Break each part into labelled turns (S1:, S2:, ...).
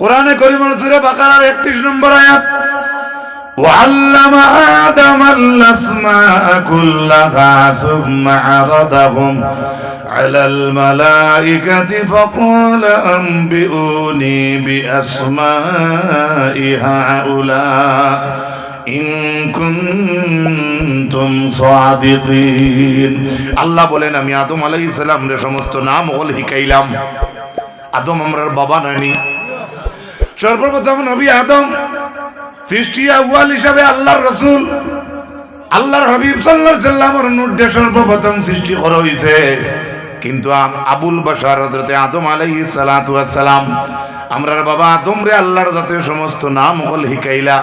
S1: কোরআনে করিমর সুরে বাকারার একত্রিশ নম্বর আয়াত وعلم آدم الأسماء كلها ثم عرضهم على الملائكة فقال أنبئوني بأسماء هؤلاء إن كنتم صادقين আল্লাহ বলেন আমি আদম আলাইহিস সালাম রে সমস্ত নাম ওল হিকাইলাম আদম আমরার বাবা নানি সর্বপ্রথম নবী আদম, সৃষ্টি আউয়াল হিসাবে আল্লাহর রসুল, আল্লাহর হাবিব সাল্লাহ সাল্লামর সর্বপ্রথম সৃষ্টি করা হয়েছে কিন্তু আবুল বাসার হজরতে আদম আলহি সালাম আমরার বাবা আদম রে আল্লাহর যাতে সমস্ত নাম হল হিকাইলা।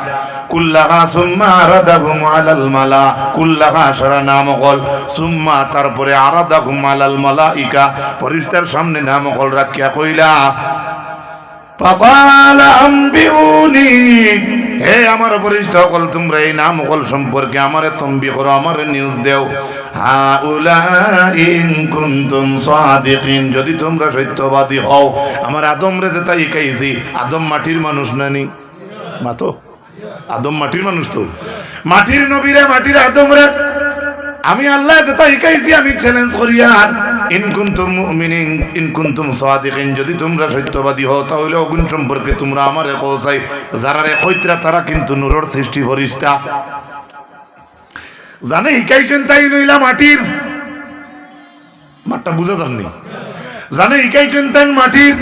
S1: কুল্লাহা সুম্মা আরাদাহুম আলাল মালা, কুল্লাহা সারা নাম হল সুম্মা, তারপরে আরাদাহুম আলাল মালা ইকা ফরিস্তার সামনে নাম হল রাখিয়া কইলা। হে আমার বরিষ্ঠ সকল তোমরা এই নাম সকল সম্পর্কে আমারে তম্বি করো, আমারে নিউজ দেও। যদি তোমরা সত্যবাদী হও, আমার আদম রে যে তাই কাইছি আদম মাটির মানুষ নানি মাতো আদম মাটির মানুষ তো। মাটির নবীরে মাটির আদম রে। আমি আল্লাহ যেটা শিখাইছি আমি চ্যালেঞ্জ করি আর। ইন কুনতুম মুমিনিন, ইন কুনতুম সাদিকিন, যদি তোমরা সত্যবাদী হও, তাহলে অগুণ সম্পর্কে তোমরা আমারে কওসাই যারা রে কইতরা তারা কিন্তু নূরের সৃষ্টি ফরিস্তা। জানে শিখাইছেন তাই নইলা মাটির? মাঠটা বুঝা যাননি। জানে শিখাইছেন তাই মাটির?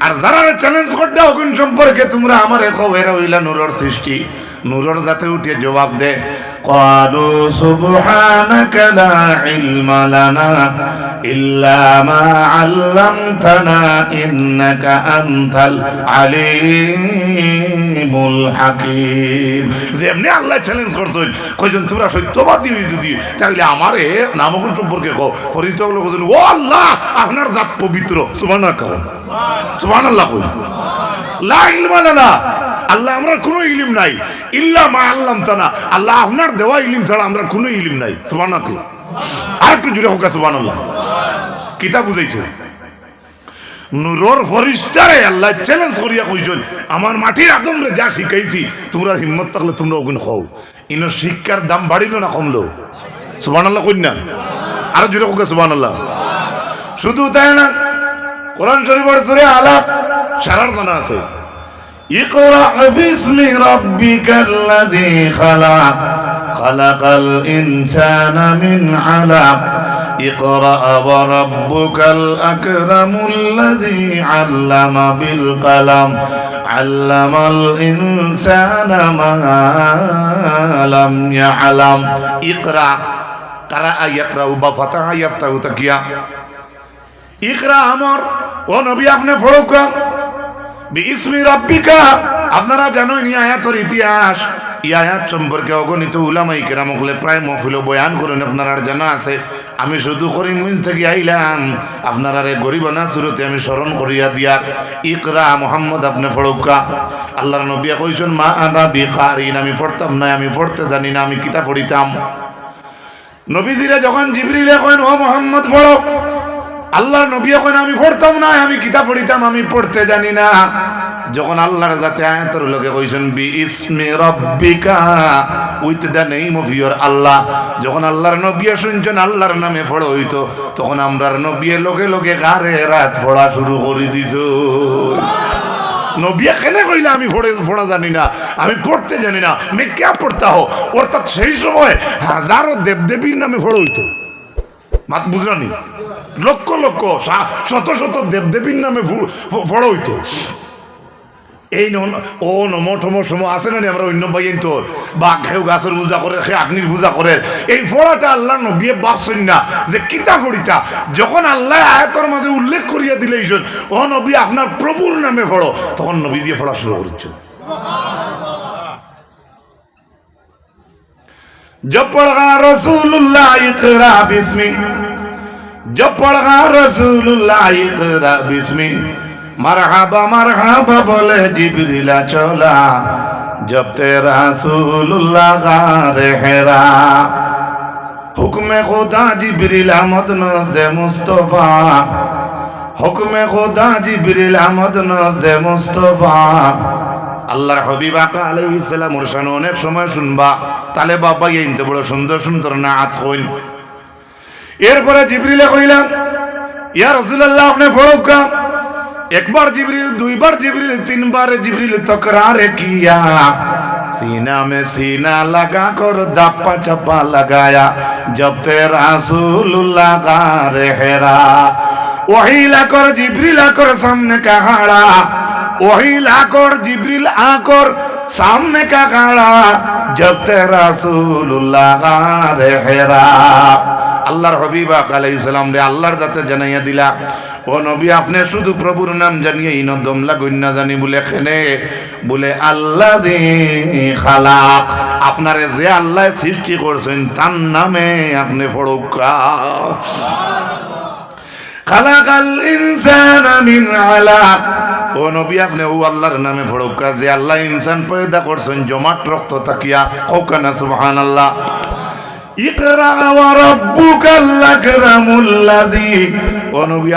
S1: আর যারা চ্যালেঞ্জ করতে অগুণ সম্পর্কে তোমরা আমারে এরা হইলা নূরের সৃষ্টি। নূরের যাতে উঠে জবাব দে। قالوا سبحانك لا علم لنا إلا ما علمتنا إنك أنت العليم الحكيم যেমনি আল্লাহ চ্যালেঞ্জ করছেন কইছেন তোমরা সত্যবাদী হই যদি তাহলে আমারে নামগুন সম্পর্কে কও ফরিস্ত হলো কইছেন ও আল্লাহ আপনার জাত পবিত্র সুবহানাল্লাহ কও সুবহানাল্লাহ কই লা ইলমা লানা আল্লাহ আমরা কোনো ইলিম নাই। ইল্লা মা আল্লাম তানা আল্লাহ আপনার দেওয়া ইলিম ছাড়া আমরা কোনো ইলিম নাই। সুবহানাল্লাহ। আর একটু জুড়ে হোক, সুবহানাল্লাহ। কিতা বুঝাইছে? নুরর ফরিস্টারে আল্লাহ চ্যালেঞ্জ করিয়া কইছেন, আমার মাটির আদম রে যা শিখাইছি, তোমরা হিম্মত থাকলে তোমরা ওগুন খাও। ইনোর শিক্ষার দাম বাড়িল না কমলো? সুবহানাল্লাহ কই না? আর জুড়ে হোক, সুবহানাল্লাহ। শুধু তাই না, কোরআন শরীফের সূরা আলাপ সারার জানা আছে। اقرأ باسم ربك الذي خلق. خلق الإنسان من علق. اقرأ وربك الأكرم الذي علم بالقلم. علم الإنسان ما لم يعلم. اقرأ. قرأ يقرأ بفتح يفتح تكيا اقرأ أمر. ونبي أفنى فروكا আপনারা জানেন এই আয়াতের ইতিহাস। এই আয়াত সম্পর্কে অগণিত উলামাই কেরাম হলে প্রায় মহফিল বয়ান করেন আপনার জানা আছে। আমি শুধু করিমগঞ্জ থেকে আইলাম আপনারা রে গরিব না সুরতে আমি স্মরণ করিয়া দিয়া। ইকরা মোহাম্মদ আপনি ফড়কা আল্লাহর নবিয়া কইছেন, মা আদা বিকারিন, আমি পড়তাম না আমি পড়তে জানি না, আমি কিতা পড়িতাম। নবীজিরা যখন জিবরিলে কইন, ও মোহাম্মদ, পড়ো। আল্লাহর নবী এখন আমি পড়তাম না, আমি কিতাব পড়িতাম, আমি পড়তে জানি না। যখন আল্লাহর যাতে আয়াতের লোকে কইছেন বি ইসমি রব্বিকা, with the name of your Allah. যখন আল্লাহর নবী শুনছেন, আল্লাহর নামে পড়ো হইতো, তখন আমরার নবী লোকে লোকে গারে রাত পড়া শুরু করে দিছ। নবী এখানে কইলে, আমি পড়ে, পড়া জানি না, আমি পড়তে জানি না, আমি কে পড়তা হো অর্থাৎ সেই সময় হাজারো দেবদেবীর নামে পড়ো হইতো। মাত বুঝলানি লক্ষ লক্ষ শত শত দেবদেবীর নামে ফড় হইত। এই ও নম ঠম সম আছে না আমরা অন্য পাই তো বাঘ খেউ গাছের পূজা করে সে আগ্নির পূজা করে এই ফোড়াটা আল্লাহ নবিয়ে বাঘছেন না যে কিতা ফড়িতা, যখন আল্লাহ আয়তর মাঝে উল্লেখ করিয়া দিলে এইজন ও নবী আপনার প্রভুর নামে ফড়ো, তখন নবী দিয়ে ফড়া শুরু করছ জব রসুল্লাহ ইকরা বিসমিল্লাহ जब पढ़ा रसूलुल्लाह इकरा बिस्मी मरहबा मरहबा बोले जिबरीला चला जब तेरा रसूलुल्लाह गारे हेरा हुक्म खुदा जिबरील अहमद नजदे मुस्तफा হুকমে খোদা জিবরিল আহমদ নজদে মুস্তফা আল্লাহর হবিব আকা আলাইহিস সালাম ওর শান অনেক সময় শুনবা তালে বাবা ইনতে বড় সুন্দর সুন্দর না আত কইন এরপরে জিবরিলে কইলাম ইয়া রাসূলুল্লাহ আপনি ফরকা একবার জিবরিল দুইবার জিবরিল তিনবার জিবরিল তকরারে কিয়া सीना में सीना लगा कर दप्पा चप्पा लगाया जब तेरा रसूलुल्लाह का रहरा वही लाकर जिब्रिल आकर सामने का खड़ा वही लाकर जिब्रिल आकर सामने का खड़ा जब तेरा रसूलुल्लाह का रहरा আল্লাহর হবিবা আলাইহিস সালাম রে, আল্লাহর যাতে জানাইয়া দিলা। ও নবী, আপনি শুধু প্রভুর নাম জানিয়ে ইন দমলা গন্যা জানি বলে খেনে বলে আল্লাহ খালাক। আপনারে যে আল্লাহ সৃষ্টি করছেন, তার নামে আপনি ফড়কা ও নবী, আপনি ও আল্লাহর নামে যে আল্লাহ ইনসান পয়দা করছেন, জমাট রক্ত তাকিয়া কৌকানা সুবহানাল্লাহ? ইকরা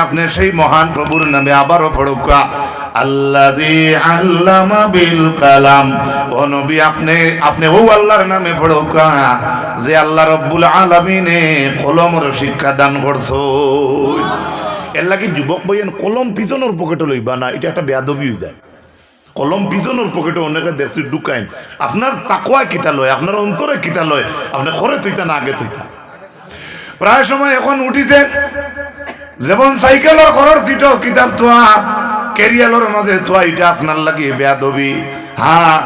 S1: আপনি সেই মহান প্রভুর নামে আবারও ফড়কা বিল কালাম। আপনি আপনি আল্লাহর নামে যে আল্লাহ রব্বুল আলামিনে কলমের শিক্ষা দান করছ। এর লাগি যুবক বইয়েন কলম পিছনের পকেটে লইবা না, এটা একটা বেয়াদবি যায়। কলম বিজনের পকেটে অনেকে দেখছি ঢুকাইন আপনার তাকোয়া কিতা লয় আপনার অন্তরে কিতা লয় আপনি খরে তুইতা না, আগে তুইতা প্রায় সময় এখন উঠিছে যেমন সাইকেলের ঘরের সিটও কিতাব থোয়া কেরিয়ালের মাঝে থোয়া এটা আপনার লাগে বেয়াদবি হ্যাঁ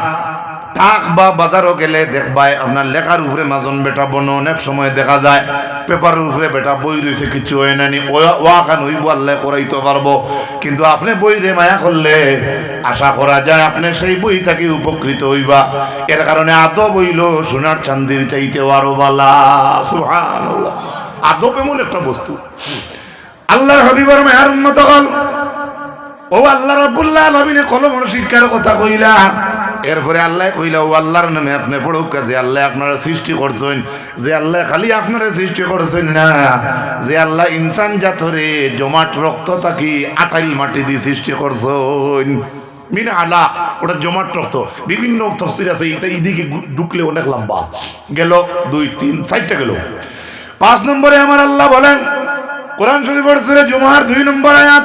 S1: টাক বা বাজারও গেলে দেখবাই, আপনার লেখার উপরে মাজন বেটা বন, অনেক সময় দেখা যায়, পেপারের উপরে বেটা বই রয়েছে, কিছু হয় নানি ওয়া খান হইব, আল্লাহ করাইতে পারব। কিন্তু আপনি বই রে মায়া করলে আশা করা যায়, আপনি সেই বই থেকে উপকৃত হইবা। এর কারণে আদব হইল সোনার চান্দির চাইতে আরও বালা। সুবহানাল্লাহ। আদব এমন একটা বস্তু। আল্লাহর হবিবর মেহার উন্নত হল। ও আল্লাহ রাব্বুল্লাহ আলামিনে কলমের শিক্ষার কথা কইলা এরপরে আল্লাহ কইলা, ও আল্লাহর নামে আপনি পড়ুক যে আল্লাহ আপনারা সৃষ্টি করছেন, যে আল্লাহ খালি আপনারা সৃষ্টি করছেন না, যে আল্লাহ ইনসান জাতরে জমাট রক্ত থাকি আটাইল মাটি দিয়ে সৃষ্টি করছেন। মিন আলা, ওটা জমাট রক্ত। বিভিন্ন তফসির আছে এটা এদিকে ঢুকলে অনেক লম্বা। গেল দুই, তিন, চারটা গেল। পাঁচ নম্বরে আমার আল্লাহ বলেন, কোরআন শরীফের সুরে জুমার দুই নম্বর আয়াত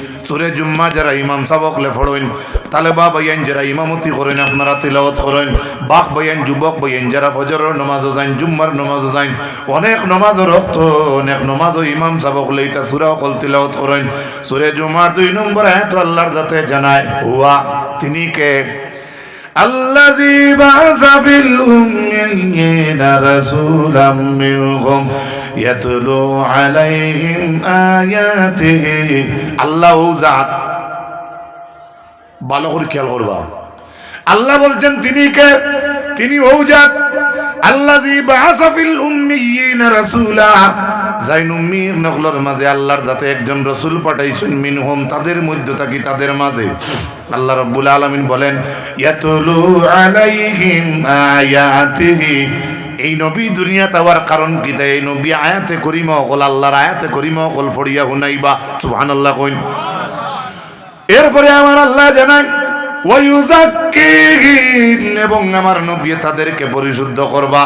S1: সুরে জুম্মা যারা ইমাম সাবক লে ফড়ইন, তালেবা বইয়েন যারা ইমামতি করেন, আপনারা তিলাওত করেন। বাক বইয়েন যুবক বইয়েন যারা ফজরের নমাজ যাইন, জুম্মার নমাজ যাইন, অনেক নমাজ রক্ত, অনেক নমাজ ইমাম সাবক লইতা সুরা কল তিলাওত করেন। সুরে জুম্মার দুই নম্বর তো আল্লাহর যাতে জানায়, হুয়া, তিনি কে? الذي بعث في الأميين رسولا منهم يتلو عليهم آياته আল্লাহ জাত ভালো করে খেয়াল করবা আল্লাহ বলছেন তিনি কে তিনি ওজাত আল্লাযী বাআসা ফিল উম্মিয়িনা রাসূলা যাই উম্মির নকলর মাঝে আল্লাহর যাতে একজন রসুল পাঠাইছেন মিনহুম, তাদের মধ্যে থাকি তাদের মাঝে। আল্লাহ রাব্বুল আলামিন বলেন এই নবী দুনিয়া তাওয়ার কারণ কি? তাই এই নবী আয়াতে করিম অকল, আল্লাহর আয়াতে করিম অকল, ফড়িয়া হুনাইবা, সুবহানাল্লাহ কইন। এরপরে আমার আল্লাহ ওয়ায়ুজাক্কিহিম এবং আমার নবী তাদেরকে পরিশুদ্ধ করবা।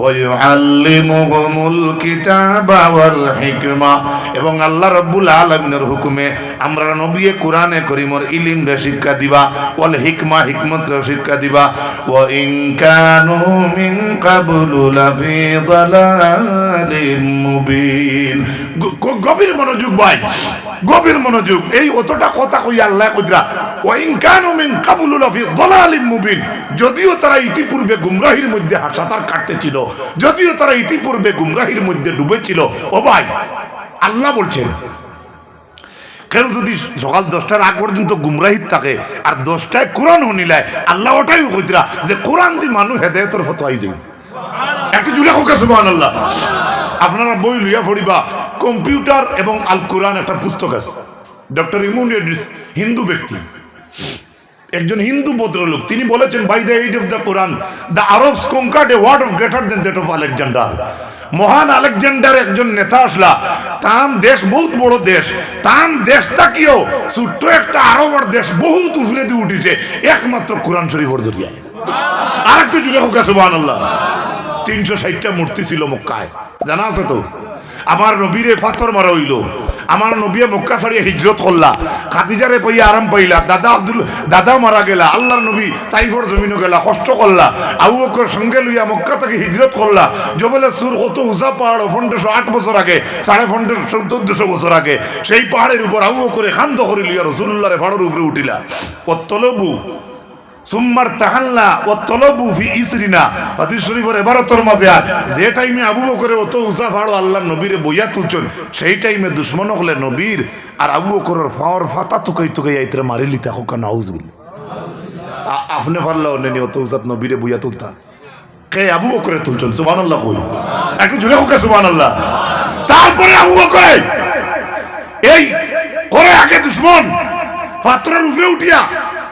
S1: ওয়ায়ুআল্লিমুহুমুল কিতাবা ওয়াল হিকমা এবং আল্লাহ রাব্বুল আলামিনের হুকুমে আমরা নবী কোরআনে করিমর ইলিম রে শিক্ষা দিবা, ওয়াল হিকমা হিকমত রে শিক্ষা দিবা। ওয়া ইন কানু মিন কাবলু লাফি দালালিম মুবিন। গভীর মনোযোগ ভাই, গভীর মনোযোগ। এই অতটা কথা কই আল্লাহ কইরা ওয়াইন কানু মিন কাবুলু লাফি দালালিম মুবিন। যদিও তারা ইতিপূর্বে গুমরাহির মধ্যে সাঁতার কাটতেছিল যদিও তারা ইতিপূর্বে গুমরাহির মধ্যে ডুবেছিল, ও ভাই, আল্লাহ বলছেন, কেউ যদি সকাল দশটার আগ পর্যন্ত গুমরাহিত থাকে, আর দশটায় কোরআন শুনিলায় আল্লাহ ওটাই কইতরা যে কোরআন দি মানুষ হেদায়তর আই যাবে। একটু জুড়ে হোক সুবহান আল্লাহ আপনারা বই লইয়া পড়িবা, কম্পিউটার এবং আল কোরআন একটা পুস্তক আছে। ডক্টর রেড্ডিস হিন্দু ব্যক্তি। একজন হিন্দু ভদ্রলোক, তিনি বলেছেন by the aid of the Quran the Arabs conquered A world of greater than that of Alexander মহান আলেকজান্ডার একজন নেতা আসলা তান দেশ বহুত বড় দেশ তান দেশটাকেও ছোট্ট একটা আরবের দেশ বহুত উফরে দিয়ে উঠেছে, একমাত্র কোরআন শরীফের জরিয়ায় আর একটু জুড়ে হোক সুবাহ আল্লাহ তিনশো ষাটটা মূর্তি ছিল মক্কায়। জানা আছে তো? আমার নবীরে পাথর মারা হইল। আমার নবীয়ে মক্কা ছাড়িয়ে হিজরত করলা। খাদিজারে পাইয়া আরাম পাইলা। দাদা আব্দুল দাদা মারা গেলা। আল্লাহর নবী তাইফর জমিনও গেলা, কষ্ট করলা। আবু বকর সঙ্গে লইয়া মক্কা থেকে হিজরত করলা। জবলে সুর, কত উজা পাহাড় পনেরোশো আট বছর আগে, সাড়ে পনেরোশো চোদ্দশো বছর আগে, সেই পাহাড়ের উপর আবু বকরে খান্ত করে লিয়া রসুল্লাহরে ফাড়ের উপরে উঠিলা। ও তলবু সুম্মার তাহাল্লা ও তলবু ফি ইসরিনা। হাদিস শরীফের এবারতর মাঝে আর যে টাইমে আবু বকরে অত উসা ফাড়ো আল্লাহ নবীরে বইয়া তুলছন, সেই টাইমে দুশ্মন হলে নবীর আর আবু বকরের ফাওয়ার ফাতা তুকাই তুকাই আইতরে মারিলি তাকো কান আউজবিল আপনি পারলা অন্যান্য অত উসাত নবীরে বইয়া তুলতা কে আবু বকরে তুলছন? সুবহানাল্লাহ কই একটু জুড়ে হোক সুবহানাল্লাহ। তারপরে আবু বকরে, এই করে আগে দুশ্মন পাত্রের উপরে উঠিয়া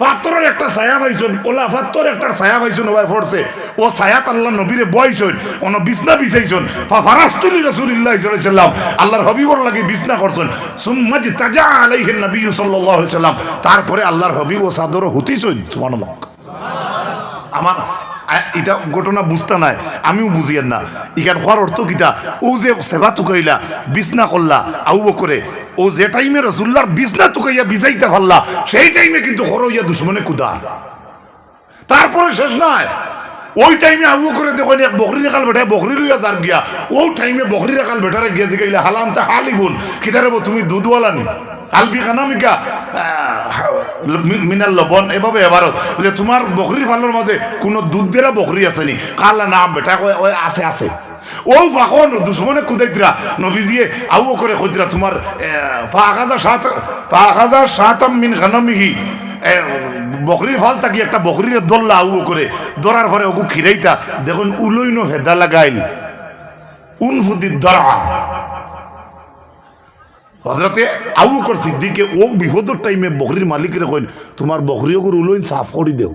S1: পাত্রের একটা ছায়া পাইছেন, ওলা পাত্র একটা ছায়া পাইছেন ওবাই পড়ছে ও ছায়াত আল্লাহ নবীরে বয়সন অন বিছনা বিছাইছন। ফারাস্তুলি রাসূলুল্লাহ সাল্লাম আল্লাহর হবিবর লাগি বিছনা করছেন। সুম্মাজি তাজা আলাইহি নবী আলাইহি সাল্লাম তারপরে আল্লাহর হাবিব ও সাদর হতিছন, সুবহানাল্লাহ। আমার এটা ঘটনা বুঝতে নাই, আমিও বুঝিয়েন না। ইখান হওয়ার অর্থ কিতা ও যে সেবা তুকাইলা বিছনা করলা আউ করে ও যে টাইমে রসুল্লার বিছনা তুকাইয়া বিজাইতে পারলা সেই টাইমে কিন্তু হরইয়া দুশ্মনে কুদা। তারপরে শেষ নয় ওই টাইমে আবু করে দেখুন এক বকরি রেখাল বেটা বকরি লইয়া যার গিয়া ওই টাইমে বকরি রেখাল বেটারে গিয়ে জিগাইলে হালাম তা হালিবুন কিতারে তুমি দুধওয়ালা নি আলবি খানামিকা মিনাল লবণ এভাবে এবারত যে তোমার বকরির ফালোর মাঝে কোনো দুধ দেরা বকরি আছে নি? কালা নাম, বেটা ওই আছে আছে। ও ফাখন দুশ্মনে কুদাইতরা নবীজিয়ে আউ করে কইতরা তোমার ফাহাজা সাত ফাহাজা সাতাম মিন খানামিহি বকরির ফল থাকি একটা বকরির দল্লা আউ করে দরার পরে ওগু খিরাইতা দেখুন উলইনো ভেদা লাগাইল। উন ফুদির দরা হজরতে আউ কর সিদ্দিকে ও বিপদর টাইমে বকরির মালিকের কইন, তোমার বকরি ওগুর উলইন সাফ করি দেও।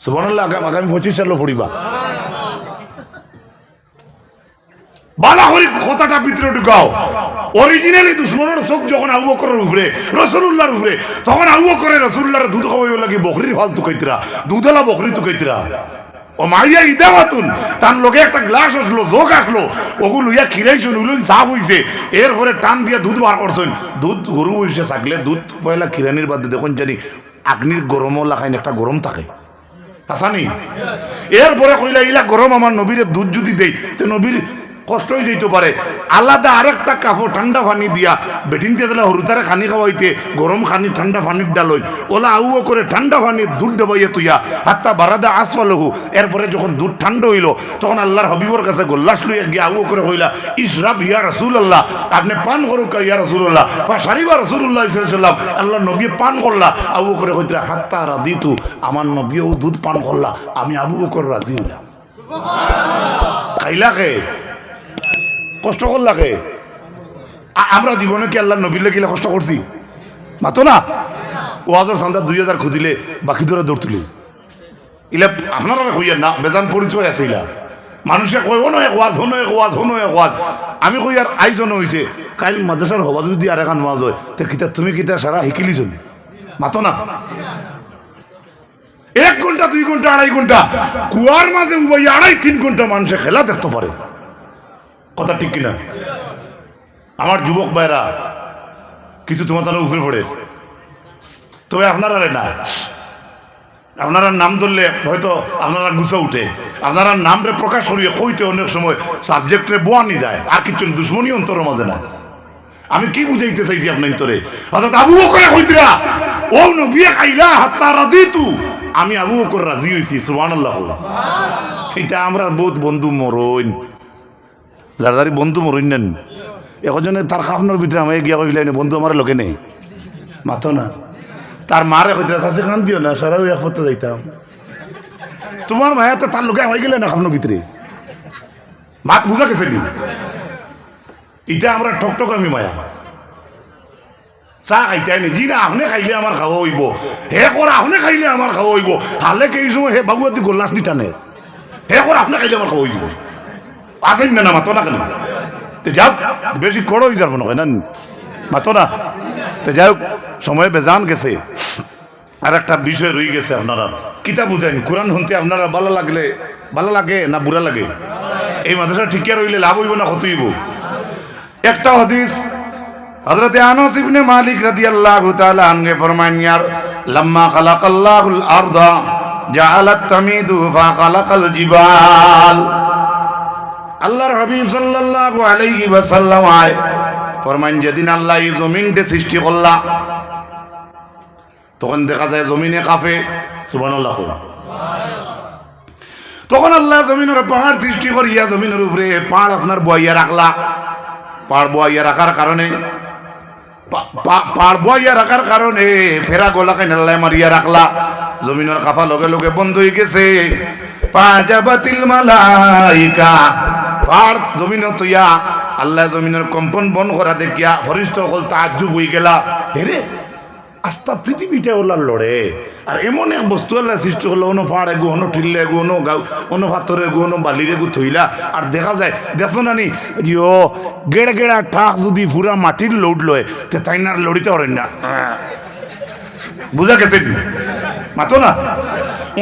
S1: সুবহানাল্লাহ, আগামী পঁচিশ সালে পড়িবা। বালা করি কথাটা যখন তখন রসুল্লাহর দুধ খাওয়াইব লাগে বকরির ফল তুকাইতরা দুধলা বকরি তুকাইতরা ও মাইয়া ইদা মাতুন। তার লোকে একটা গ্লাস আসলো জোক আসলো। ওগুলো ইয়া খিরাইছেন উলুন সাফ হইছে। এরপরে টান দিয়ে দুধ বার করছেন। দুধ গরু হইছে থাকলে দুধ পয়লা কিরানির বাদে দেখুন জানি আগ্নির গরমও লাগাইন একটা গরম থাকে। আসানি এরপরে কইলা, ইলা গরম আমার নবীরে দুধ যদি দেই, তো নবীর কষ্ট হয়ে যেতে পারে। আলাদা আরেকটা কাপড় ঠান্ডা পানি দিয়া বেটিন তেজলা হরুতারে খানি খাওয়াইতে, গরম খানি ঠান্ডা পানির ডালই। ওলা আউও করে ঠান্ডা পানি দুধ ডবাইয়া তুইয়া, হাত্তা বারাদা আসফালহু। এরপরে যখন দুধ ঠান্ডা হইল, তখন আল্লাহর হবিবর কাছে গোল্লাস লইয়া গিয়ে আউও করে হইলা ইসরাব ইয়া রসুল আল্লাহ আপনি পান করুক ইয়া রসুল আল্লাহ বা সারিবা রসুল্লাহ সাল্লাম আল্লাহ নবী পান করলা আবু করে হইতে হাত্তা রাদিতু, আমার নবীও দুধ পান করলা, আমি আবু বকর রাজি হইলাম। খাইলা খে কষ্ট করলাকে আমরা জীবনে কি আল্লাহ নবীর লেগিলে কষ্ট করছি? মাতো না? ও হাজার সান্দা দুই হাজার খুদিলে বাকি ধরে দৌড় তুলি। ইলা, আপনারা কইয়েন না, বেজান পরিচয় আছে ইলা। মানুষে কয় হনো এক ওয়াজ হনো এক ওয়াজ হনো এক ওয়াজ। আমি কই, আর আইজন হয়েছে কাইল মাদ্রাসার হবা যদি আর এখান ওয়াজ হয়, তো কিতা তুমি কিতা সারা শিকিলিছ মাতো না? এক ঘণ্টা, দুই ঘণ্টা, আড়াই ঘণ্টা। কুয়ার মাঝে উবাই আড়াই, তিন ঘণ্টা মানুষে খেলা দেখতে পারে। কথা ঠিক কিনা? আমার যুবক ভাইরা, কিছু তোমার তাহলে উপরে পড়ে। তবে আপনারা না, আপনারা নাম ধরলে হয়তো আপনারা গুছা উঠে। আপনারা নামরে প্রকাশ করিয়ে কইতে অনেক সময় সাবজেক্টে বোয়ানি যায়, আর কিছু দুশ্মনী অন্তর মাঝে না। আমি কি বুঝাইতে চাইছি আপনার তোরে অর্থাৎ আবু বকরে কইতরা ও নবিয়া খাইলা হাত্তা রাদিতু। আমি আবু বকর রাজি হইছি, সুবহানাল্লাহ। এটা আমরা বহুত বন্ধু মরইন। যার যারি বন্ধু মরইন নেন একজনে তার খাফনের ভিতরে আমি গিয়া কইলেন বন্ধু আমার লোকে নেই। মাতো না। তার মারে কইতে চাষি খান দিও না সারাও এক করতে যাইতাম তোমার মায়া তো তার লোকে হয়ে গেলে না খাফনের ভিতরে মাত বুঝা গেছে নি? এটা আমরা ঠকঠক আমি মায়া। চা খাইতে আইনি জি না আপনি খাইলে আমার খাওয়া হইব। হে করা আপনি খাইলে আমার খাওয়া হইব। হালে কে এই সময় হে বাবুয়াতি গোল্লাস দি টানে। হে করা আপনি খাইলে আমার খাওয়া হইব। আসেন না না মাতো না কেন? তো যাও বেশি কড়ো হয়ে যাব না? মাতো না? তো যাই হোক, সময় বেজান গেছে। আর একটা বিষয় রয়ে গেছে আপনারা কিতা বুঝেন কোরআন শুনতে আপনারা ভালো লাগলে ভালো লাগে না বুড়া লাগে? এই মাদ্রাসা ঠিকিয়া রইলে লাভ হইব না ক্ষতি হইব? একটা হদিস হযরত আনাস ইবনে মালিক রাদিয়াল্লাহু তাআলা আনহু ফরমান ইয়ার লাম্মা খালাকাল্লাহুল আরদা জাআলাত তামিদু ফা খালাকাল জিবাল। আল্লাহর হাবিব সাল্লাল্লাহু আলাইহি ওয়াসাল্লাম আয় ফরমান যেদিন আল্লাহ এই জমিনকে সৃষ্টি করলা, তখন দেখা যায় জমিনে কাঁপে সুবহানাল্লাহ। তখন আল্লাহ জমিনের পাহাড় সৃষ্টি করিয়া জমিনের উপরে পাহাড় আপনার বইয়া রাখলা। পাহাড় বইয়া রাখার কারণে পাহাড় বইয়া রাখার কারণে ফেরা গোলাকে নেল্লাই মারিয়া রাখলা। জমিনের কাফা লগে লগে বন্ধ হয়ে গেছে। পাজাবাতিল মালাইকা পাহাড় জমিন তৈয়া আল্লাহ জমিনের কম্পন বন করা দেখিয়া ফরিষ্ঠ হল তাজ্জুব হয়ে গেলা। হেরে আস্তা পৃথিবীটা ওলার লড়ে। আর এমন এক বস্তু আল্লাহ সৃষ্টি করল অন্য পাহাড়ে গু অন্য টিল্লে গু অন্য গাও অন্য পাথরে গু অন্য বালিরে গু থইলা। আর দেখা যায় দেখো না নি ইয়ো, গেড়া গেড়া ঠাক যদি পুরা মাটির লোড লয়, তে তাই না লড়িতে পারেন না। বুঝা গেছে মাতো না?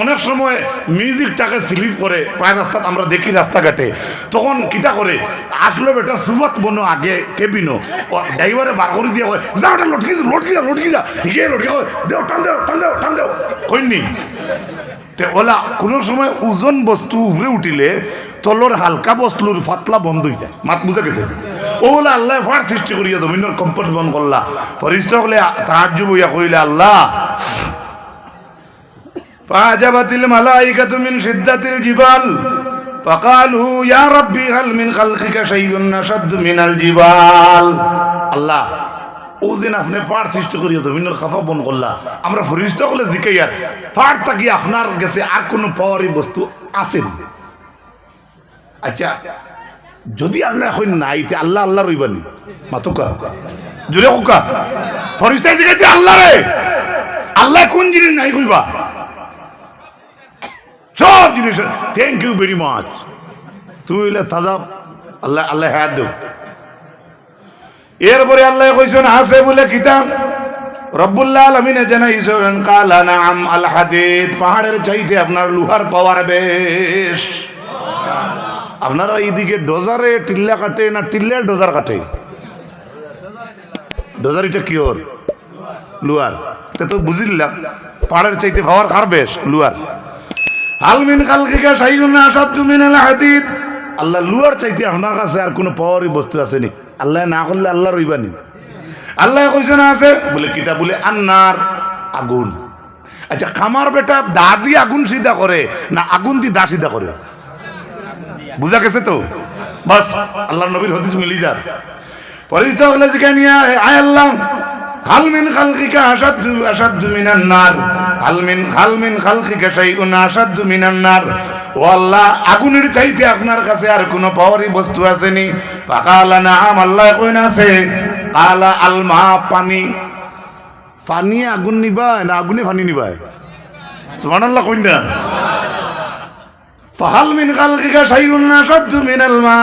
S1: অনেক সময় মিউজিকটাকে স্লিপ করে প্রায় রাস্তাত আমরা দেখি রাস্তাঘাটে। তখন কিতা করে? আসলো বেটা সুবত বনো আগে কেবিনো ড্রাইভারে বার করে দিয়ে কয়, যা ওটা লটকি লটকি যা লটকি যা হিগে লটকি কয়, দেও, টান দেও টান দেও টান দেও। কইনি। তে ওলা কোনো সময় ওজন বস্তু উপরে উঠিলে তলর হালকা বস্তুর ফাতলা বন্ধ হয়ে যায়। মাত বুঝা গেছে? ও ওলা আল্লাহ ফার সৃষ্টি করিয়া জমিনের কম্পন বন্ধ করলা। ফরিস্ত হলে তাহার বইয়া কইলে, আল্লাহ ফাজাবাতিল মালাইকাতু মিন সিদ্দাতিল জিবাল ফাকালু ইয়া রাব্বি হাল মিন খালকিকা শাইউন নাশাদ্দু মিনাল জিবাল আল্লাহ, ওদিন আপনি পার সৃষ্টি করিয়া জমিনের খাফা বন করলা। আমরা ফরিস্ত হলে জিকাইয়ার পার তাকি আপনার গেছে আর কোনো পাওয়ারি বস্তু আছে আচ্ছা যদি আল্লাহ এখন নাই, তে আল্লাহ আল্লাহ রইবানি মাতুকা জুড়ে কুকা ফরিস্তায় জিগাইতে আল্লাহ রে। আল্লাহ কোন জিনিস নাই কইবা? সব জিনিস। থ্যাংক ইউ ভেরি মাচ তুমি হইলে তাজা, আল্লাহ আল্লাহ হাত দেও এরপরে আল্লাহ কইছেন, হাসে বলে কিতাব, রব্বুল্লাহ আলমিনে জানাইছেন, কালা নাম পাহাড়ের চাইতে আপনার লোহার পাওয়ার বেশ। আপনারা এইদিকে ডোজারে টিল্লা কাটে না টিল্লে ডোজার কাটে? ডোজার এটা কি ওর? লুয়ার তে তো বুঝিলাম পাহাড়ের চাইতে পাওয়ার কার বেশ? লুয়ার হালমিন খালকিকা সাইগুন আসাদু মিনাল হাদিদ। আল্লাহ লুয়ার চাইতে আপনার কাছে আর কোনো পাওয়ারই বস্তু আসেনি। আল্লাহ না করলে আল্লাহ রইবানি আল্লাহ কইছে না আছে? বলে কিতা? বলে আন্নার আগুন। আচ্ছা খামার বেটা দা দিয়ে আগুন সিধা করে না আগুন দিয়ে দা সিধা করে? বুঝা গেছে তো? বাস আল্লাহ নবীর হদিস মিলি যার। পরিচয় হলে যেখানে নিয়ে আয় আল্লাহ। হাল মিন খালকিকা আসাদু আসাদু মিনান নার। হাল মিন হাল মিন খালকিকা শাইউন আসাদু মিনান নার। ও আল্লাহ, আগুনের চাইতে আপনার কাছে আর কোনো পাওয়ারই বস্তু আসেনি। পাকালা নাম আল্লাহ কইন আছে কালা আলমা, পানি। পানি আগুন নিবায় না আগুনে পানি নিবায়? সুবহানাল্লাহ কইন না। ফাহাল মিন খালকিকা শাইউন আসাদু মিনাল মা।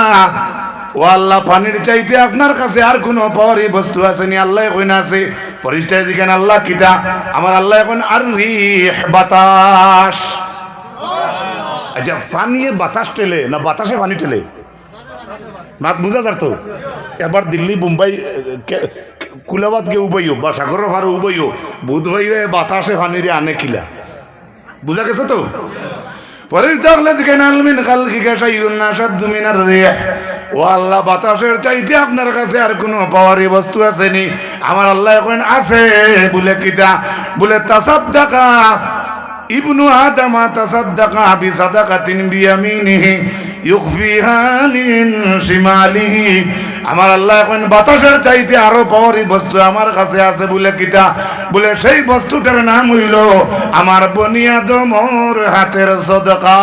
S1: ও আল্লাহ পানির চাইতে আপনার কাছে আর কোনো পাওয়ারই বস্তু আসেনি আল্লাহ কইন আছে। পরিষ্কার দিকেন আল্লাহ কিতা? আমার আল্লাহ এখন আর রিহ বাতাস। আচ্ছা পানিয়ে বাতাস টেলে না বাতাসে পানি টেলে? মাত বুঝা যার তো? এবার দিল্লি, মুম্বাই কুলাবাদ গে উবাইও, বা সাগর ভারে উবাইও বুধ ভাইয়ে বাতাসে পানিরে আনে কিলা? বুঝা গেছে তো? পরে তাহলে যেখানে আলমিন খালকিকা শাইউন আসাদু মিনার রিহ। ও আল্লাহ, বাতাসের চাইতে আপনার কাছে আর কোনো পাওয়ারি বস্তু আসেনি। আমার আল্লাহ এখন আছে, বলে কিতা বলে তাসাদ দেখা ইবনু আদামা তাসাদ্দাকা বি সাদাকাতিন বিয়ামিনিহি ইউকফিহা মিন শিমালিহি। আমার আল্লাহ এখন বাতাসের চাইতে আরও পাওয়ারি বস্তু আমার কাছে আছে, বলে কিতা বলে, সেই বস্তুটার নাম হইল আমার বনিয়াদ মোর হাতের সদকা।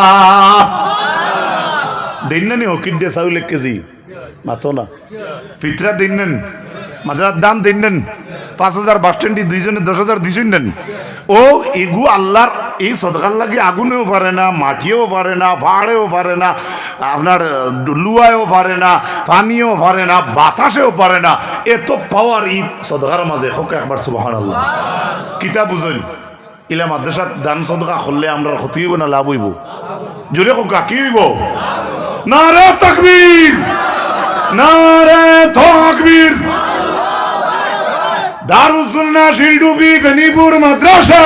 S1: দিন না নি ও কিডে চাউল এক কেজি। মাতো না। পিতরা দিন নেন মাথার দাম দিন নেন পাঁচ হাজার বাস স্ট্যান্ডে দুইজনে দশ হাজার দিছুন নেন। ও, এগু আল্লাহর এই সদকার লাগে আগুনেও পারে না, মাটিও পারে না, পাহাড়েও পারে না, আপনার লুয়ায়ও পারে না, পানিও পারে না, বাতাসেও পারে না। এত পাওয়ার এই সদকার মাঝে, হোক একবার সুবাহান আল্লাহ কিতা বুঝুন ইলা মাদ্রাসাত দান সদকা করলে আমরা ক্ষতি হইব না, লাভ হইব? জোরে হোক কি হইব? নারে তকবীর। নারে তকবীর। দারুসুন্না শিলডুবি গনিপুর মাদ্রাসা।